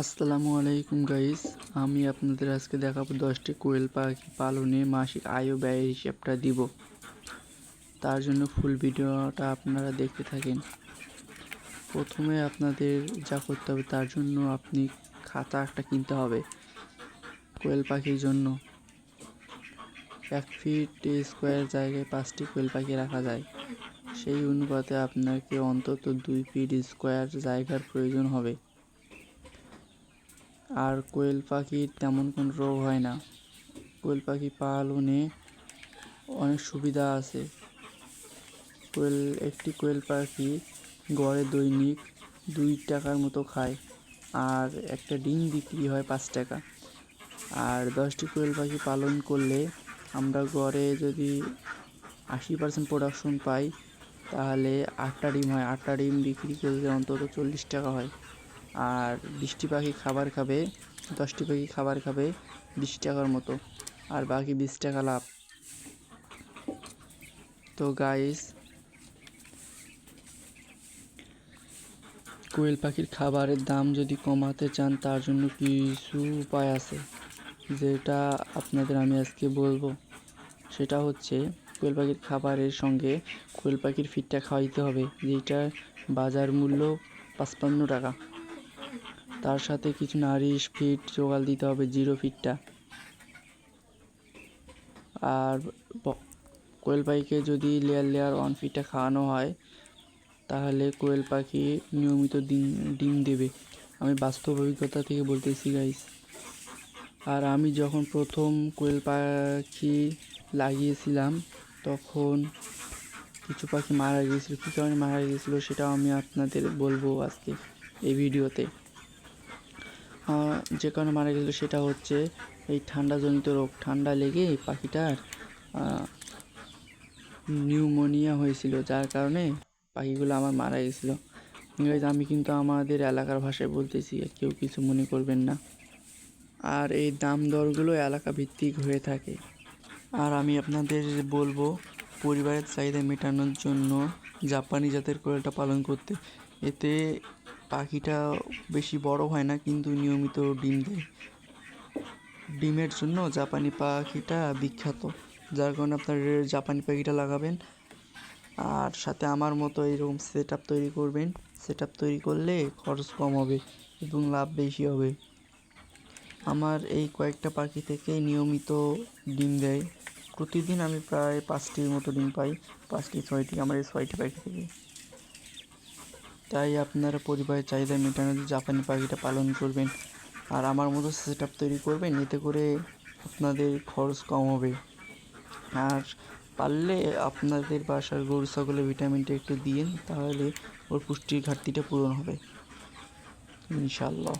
আসসালামু আলাইকুম গাইস আমি আপনাদের আজকে দেখাবো দশটি কোয়েল পাখি পালনে মাসিক আয় ও ব্যয়ের হিসাবটা দিব। তার জন্য ফুল ভিডিওটা আপনারা দেখতে থাকেন। প্রথমে আপনাদের যা করতে হবে, তার জন্য আপনি খাতা একটা কিনতে হবে কোয়েল পাখির জন্য। এক ফিট স্কোয়ার জায়গায় পাঁচটি কোয়েল পাখি রাখা যায়। সেই অনুপাতে আপনাকে অন্তত দুই ফিট স্কোয়ার জায়গার প্রয়োজন হবে। আর কোয়েল পাখির তেমন কোনো রোগ হয় না। কোয়েল পাখি পালনে অনেক সুবিধা আছে। কোয়েল, একটি কোয়েল পাখি গড়ে দৈনিক দুই টাকার মতো খায় আর একটা ডিম বিক্রি হয় পাঁচ টাকা। আর দশটি কোয়েল পাখি পালন করলে আমরা গড়ে যদি আশি পার্সেন্ট প্রোডাকশন পাই, তাহলে আটটা ডিম হয়। আটটা ডিম বিক্রি করলে অন্তত চল্লিশ টাকা হয়। আর বিশটি পাখি খাবার খাবে, দশটি পাখি খাবার খাবে বিশ টাকার মতো। আর বাকি বিশ টাকা লাভ। তো গাইস কোয়েল পাখির খাবারের দাম যদি কমাতে চান, তার জন্য কিছু উপায় আছে। যেটা আপনাদের আমি আজকে বলব। সেটা হচ্ছে, কোয়েল পাখির খাবারের সঙ্গে কোয়েল পাখির ফিডটা খাওয়াইতে হবে যেটার বাজার মূল্য পাঁচপান্ন টাকা। তার সাথে কিছু নারিশ ফিট জোগাল দিতে হবে, জিরো ফিটটা। আর কোয়েল পাখিকে যদি লেয়ার লেয়ার ওয়ান ফিটটা খাওয়ানো হয়, তাহলে কোয়েল পাখি নিয়মিত ডিম ডিম দেবে। আমি বাস্তব অভিজ্ঞতা থেকে বলতেছি গাইস আর আমি যখন প্রথম কোয়েল পাখি লাগিয়েছিলাম, তখন কিছু পাখি মারা গিয়েছিল কী কারণে মারা গিয়েছিল সেটাও আমি আপনাদের বলব আজকে এই ভিডিওতে। যে কারণে মারা গেছিল সেটা হচ্ছে এই ঠান্ডাজনিত রোগ। ঠান্ডা লেগে পাখিটার নিউমোনিয়া হয়েছিল, যার কারণে পাখিগুলো আমার মারা গেছিল। আমি কিন্তু আমাদের এলাকার ভাষায় বলতেছি কেউ কিছু মনে করবেন না। আর এই দাম দরগুলো এলাকা ভিত্তিক হয়ে থাকে। আর আমি আপনাদের বলব, পরিবারের চাহিদা মেটানোর জন্য জাপানি জাতের কোয়েলটা পালন করতে। এতে পাখিটা বেশি বড় হয় না, কিন্তু নিয়মিত ডিম দেয়। ডিমের জন্য জাপানি পাখিটা বিখ্যাত, যার কারণে আপনার জাপানি পাখিটা লাগাবেন। আর সাথে আমার মতো এরকম সেট আপ তৈরি করবেন। সেট আপ তৈরি করলে খরচ কম হবে এবং লাভ বেশি হবে। আমার এই কয়েকটা পাখি থেকে নিয়মিত ডিম দেয়। প্রতিদিন আমি প্রায় পাঁচটির মতো ডিম পাই, পাঁচটি, ছয়টি, আমার এই ছয়টি পাখি থেকে। তাই আপনারা পরিবারের চাহিদা মেটানোর জাপানি পাখিটা পালন করবেন। আর আমার মতো সেট আপ তৈরি করবেন, এতে করে আপনাদের খরচ কম হবে। আর পারলে আপনাদের বাসার গরু ছাগলে ভিটামিনটা একটু দিন তাহলে ওর পুষ্টির ঘাটতিটা পূরণ হবে। ইনশাল্লাহ